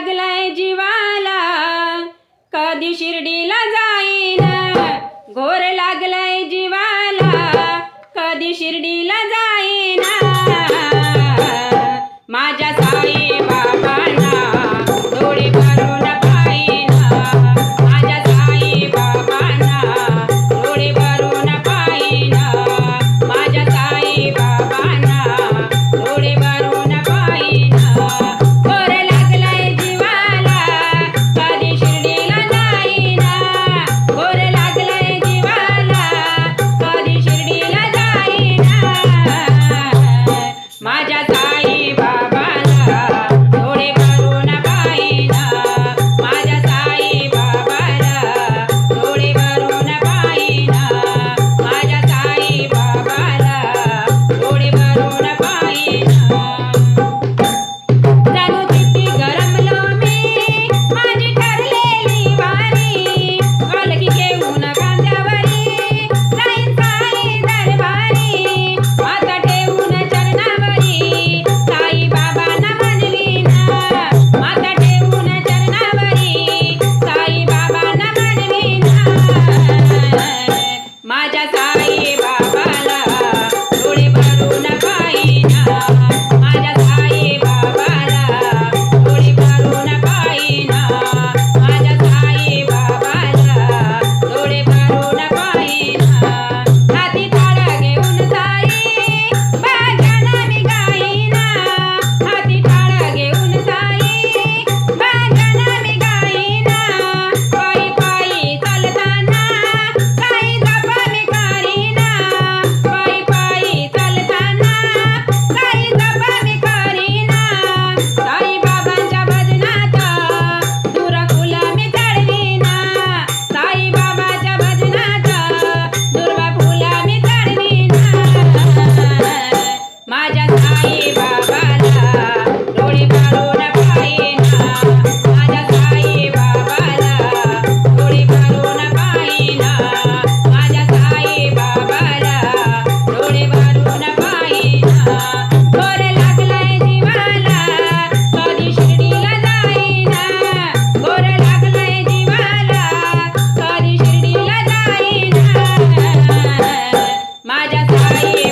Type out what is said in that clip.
लागलाय जीवाला. कधी शिर्डीला जाईन. घोर लागलाय जीवाला. कधी शिर्डीला जाईना. माझ्या साई Bye.